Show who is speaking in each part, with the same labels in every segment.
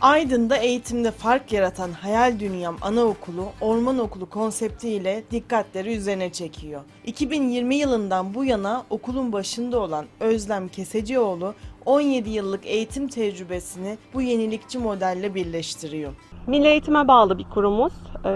Speaker 1: Aydın'da eğitimde fark yaratan Hayal Dünyam Anaokulu, Orman Okulu konseptiyle dikkatleri üzerine çekiyor. 2020 yılından bu yana okulun başında olan Özlem Kesecioğlu 17 yıllık eğitim tecrübesini bu yenilikçi modelle birleştiriyor.
Speaker 2: Milli eğitime bağlı bir kurumuz. Ee,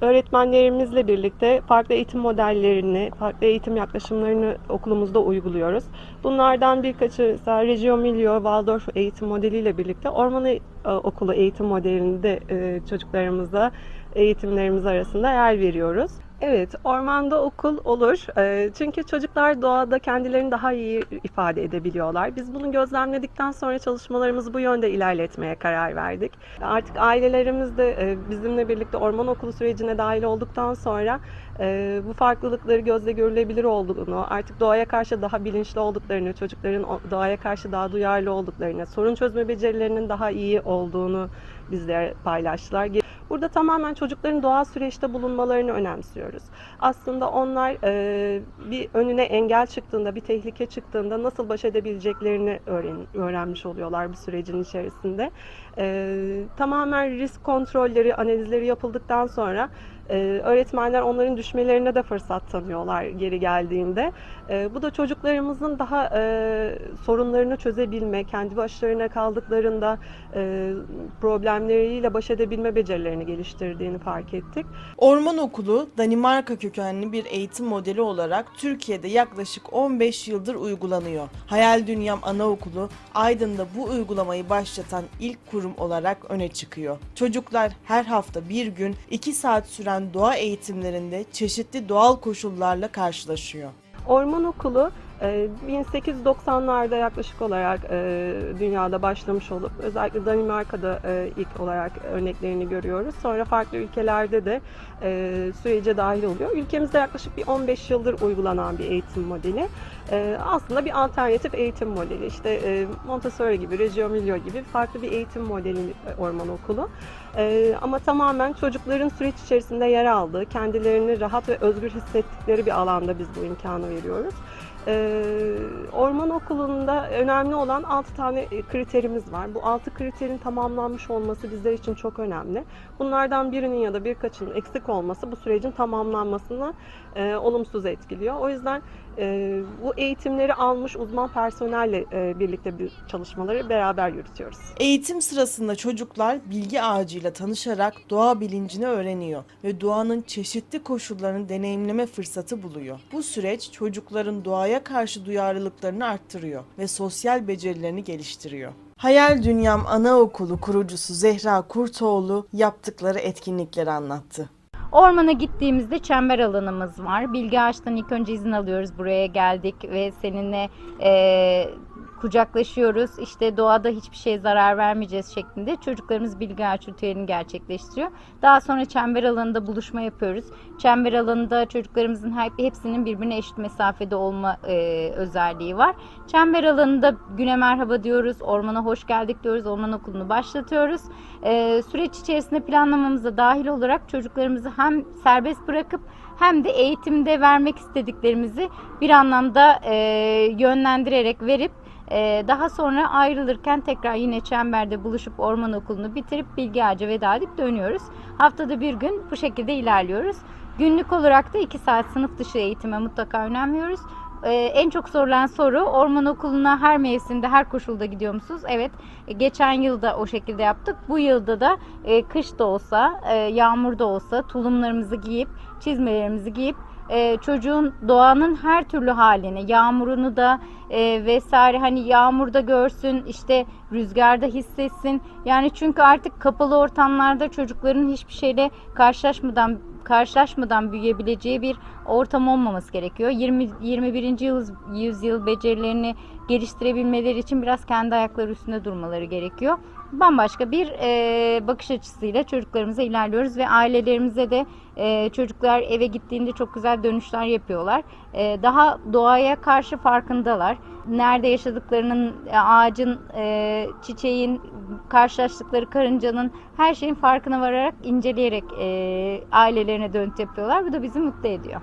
Speaker 2: Öğretmenlerimizle birlikte farklı eğitim modellerini, farklı eğitim yaklaşımlarını okulumuzda uyguluyoruz. Bunlardan birkaçı mesela Reggio Emilia Waldorf eğitim modeliyle birlikte Orman E- Okulu eğitim modelinde e, çocuklarımıza eğitimlerimiz arasında yer veriyoruz. Evet, ormanda okul olur. Ee, Çünkü çocuklar doğada kendilerini daha iyi ifade edebiliyorlar. Biz bunu gözlemledikten sonra çalışmalarımızı bu yönde ilerletmeye karar verdik. Artık ailelerimiz de e, bizimle birlikte orman okulu sürecine dahil olduktan sonra e, bu farklılıkları gözle görülebilir olduğunu, artık doğaya karşı daha bilinçli olduklarını, çocukların doğaya karşı daha duyarlı olduklarını, sorun çözme becerilerinin daha iyi olduğunu bizlere paylaştılar. Burada tamamen çocukların doğal süreçte bulunmalarını önemsiyoruz. Aslında onlar e, bir önüne engel çıktığında, bir tehlike çıktığında nasıl baş edebileceklerini öğren, öğrenmiş oluyorlar bu sürecin içerisinde. E, tamamen risk kontrolleri, analizleri yapıldıktan sonra e, öğretmenler onların düşmelerine de fırsat tanıyorlar geri geldiğinde. E, bu da çocuklarımızın daha e, sorunlarını çözebilme, kendi başlarına kaldıklarında e, problemleriyle baş edebilme becerilerini geliştirdiğini fark ettik.
Speaker 1: Orman Okulu, Danimarka kökenli bir eğitim modeli olarak Türkiye'de yaklaşık 15 yıldır uygulanıyor. Hayal Dünyam Anaokulu, Aydın'da bu uygulamayı başlatan ilk kurum olarak öne çıkıyor. Çocuklar her hafta bir gün 2 saat süren doğa eğitimlerinde çeşitli doğal koşullarla karşılaşıyor.
Speaker 2: Orman Okulu e, 1890'larda yaklaşık olarak e, dünyada başlamış olup özellikle Danimarka'da e, ilk olarak örneklerini görüyoruz. Sonra farklı ülkelerde de e, sürece dahil oluyor. Ülkemizde yaklaşık bir 15 yıldır uygulanan bir eğitim modeli. E, Aslında bir alternatif eğitim modeli. İşte Montessori gibi, Reggio Emilia gibi farklı bir eğitim modeli Orman Okulu. Ama tamamen çocukların süreç içerisinde yer aldığı, kendilerini rahat ve özgür hissettikleri bir alanda biz bu imkanı veriyoruz. Ee, Orman Okulu'nda önemli olan 6 tane e, kriterimiz var. Bu 6 kriterin tamamlanmış olması bizler için çok önemli. Bunlardan birinin ya da birkaçının eksik olması bu sürecin tamamlanmasını e, olumsuz etkiliyor. O yüzden e, bu eğitimleri almış uzman personelle e, birlikte bir çalışmaları beraber yürütüyoruz.
Speaker 1: Eğitim sırasında çocuklar bilgi ağacıyla tanışarak doğa bilincini öğreniyor ve doğanın çeşitli koşullarını deneyimleme fırsatı buluyor. Bu süreç çocukların doğaya karşı duyarlılıklarını arttırıyor ve sosyal becerilerini geliştiriyor. Hayal Dünyam Anaokulu kurucusu Zehra Kurtoğlu yaptıkları etkinlikleri anlattı.
Speaker 3: Ormana gittiğimizde çember alanımız var. Bilgi Ağaç'tan ilk önce izin alıyoruz. Buraya geldik ve seninle eee, kucaklaşıyoruz. İşte doğada hiçbir şeye zarar vermeyeceğiz şeklinde çocuklarımız Bilgi Ağaç ritüelini gerçekleştiriyor. Daha sonra çember alanında buluşma yapıyoruz. Çember alanında çocuklarımızın hep- hepsinin birbirine eşit mesafede olma eee, özelliği var. Çember alanında güne merhaba diyoruz, ormana hoş geldik diyoruz, orman okulunu başlatıyoruz. Ee, süreç içerisinde planlamamıza dahil olarak çocuklarımızı hem serbest bırakıp hem de eğitimde vermek istediklerimizi bir anlamda e, yönlendirerek verip e, daha sonra ayrılırken tekrar yine çemberde buluşup orman okulunu bitirip Bilgi Ağaca veda edip dönüyoruz. Haftada bir gün bu şekilde ilerliyoruz. Günlük olarak da 2 saat sınıf dışı eğitime mutlaka önem veriyoruz. Ee, en çok sorulan soru orman okuluna her mevsimde her koşulda gidiyor musunuz? Evet e, geçen yılda o şekilde yaptık. Bu yılda da e, kış da olsa e, yağmur da olsa tulumlarımızı giyip çizmelerimizi giyip e, çocuğun doğanın her türlü halini yağmurunu da e, vesaire hani yağmurda görsün işte rüzgarda hissetsin. Yani çünkü artık kapalı ortamlarda çocukların hiçbir şeyle karşılaşmadan karşılaşmadan büyüyebileceği bir ortam olmaması gerekiyor. 20 21. Yüzyıl, yüzyıl becerilerini geliştirebilmeleri için biraz kendi ayakları üstünde durmaları gerekiyor. Bambaşka bir e, bakış açısıyla çocuklarımıza ilerliyoruz ve ailelerimize de e, çocuklar eve gittiğinde çok güzel dönüşler yapıyorlar. E, daha doğaya karşı farkındalar. Nerede yaşadıklarının, e, ağacın, e, çiçeğin, karşılaştıkları karıncanın her şeyin farkına vararak, inceleyerek e, ailelerine dönüt yapıyorlar. Bu da bizi mutlu ediyor.